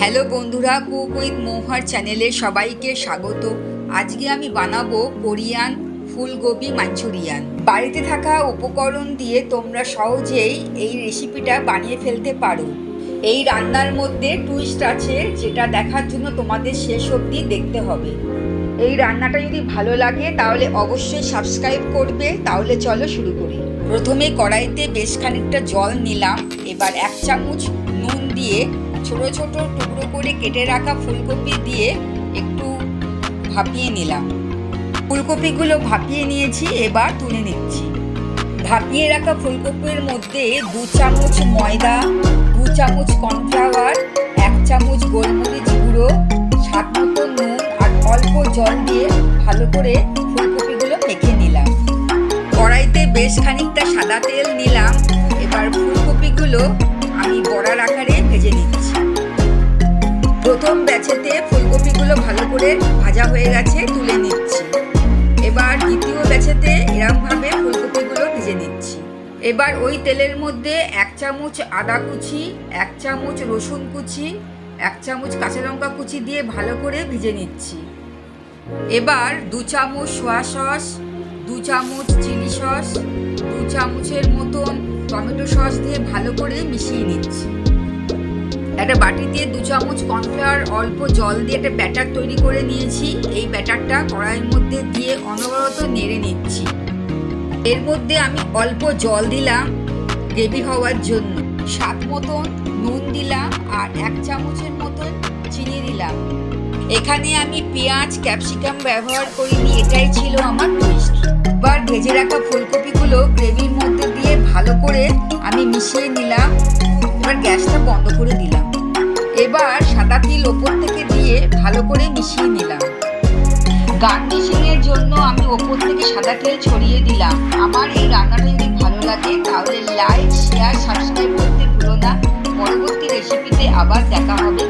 Hello বন্ধুরা, cook with মৌহার চ্যানেলে সবাইকে স্বাগত। আজকে আমি বানাবো কোরিয়ান ফুলকপি মাঞ্চুরিয়ান। বাড়িতে থাকা উপকরণ দিয়ে তোমরা সহজেই এই রেসিপিটা বানিয়ে ফেলতে পারো। এই রান্নার মধ্যে টুইস্ট আছে যেটা দেখার জন্য তোমাদের শেষ অবধি দেখতে হবে। এই রান্নাটা যদি ভালো লাগে তাহলে অবশ্যই সাবস্ক্রাইব করবে। তাহলে চলো শুরু করি। প্রথমে কড়াইতে বেশ খানিকটা জল নিলাম। এবার এক চামচ নুন দিয়ে ছোট ছোট টুকরো করে কেটে রাখা ফুলকপি দিয়ে একটু ভাপিয়ে নিলাম। ফুলকপিগুলো ভাপিয়ে নিয়েছি, এবার তুলে নিচ্ছি। ভাপিয়ে রাখা ফুলকপির মধ্যে দু চামচ ময়দা, দু চামচ কর্নফ্লাওয়ার, এক চামচ গোলমরিচ গুঁড়ো, স্বাদ মতো নুন আর অল্প জল দিয়ে ভালো করে ফুলকপিগুলো মেখে নিলাম। কড়াইতে বেশ খানিকটা সাদা তেল নিলাম। এবার ফুলকপিগুলো আমি বড়ার আকারে প্রথম ব্যাচেতে ফুলকপিগুলো ভালো করে ভাজা হয়ে গেছে, তুলে নিচ্ছি। এবার দ্বিতীয় ব্যাচেতে এরমভাবে ফুলকপিগুলো ভেজে নিচ্ছি। এবার ওই তেলের মধ্যে এক চামচ আদা কুচি, এক চামচ রসুন কুচি, এক চামচ কাঁচা লঙ্কা কুচি দিয়ে ভালো করে ভেজে নিচ্ছি। এবার দু চামচ সোয়া সস, দু চামচ চিলি সস, দু চামচের মতন টমেটো সস দিয়ে ভালো করে মিশিয়ে নিচ্ছি। একটা বাটি দিয়ে দু চামচ কর্নফ্লাওয়ার অল্প জল দিয়ে একটা ব্যাটার তৈরি করে নিয়েছি। এই ব্যাটারটা কড়াইয়ের মধ্যে দিয়ে অনবরত নেড়ে নিচ্ছি। এর মধ্যে আমি অল্প জল দিলাম গ্রেভি হওয়ার জন্য। স্বাদ মতন নুন দিলাম আর এক চামচের মতন চিনি দিলাম। এখানে আমি পেঁয়াজ, ক্যাপসিকাম ব্যবহার করিনি, এটাই ছিল আমার টুইস্ট এবার ভেজে রাখা ফুলকপিগুলো গ্রেভির মধ্যে দিয়ে ভালো করে আমি মিশিয়ে নিলাম। আর গ্যাসটা বন্ধ করে দিলাম। এবার সাদা তিল ওপর থেকে দিয়ে ভালো করে মিশিয়ে নিলাম। গার্নিশিংয়ের জন্য আমি ওপর থেকে সাদা তেল ছড়িয়ে দিলাম। আমার এই রান্নাটা যদি ভালো লাগে, তাহলে লাইক শেয়ার সাবস্ক্রাইব করতে ভুলো না। পরবর্তী রেসিপিতে আবার দেখা হবে।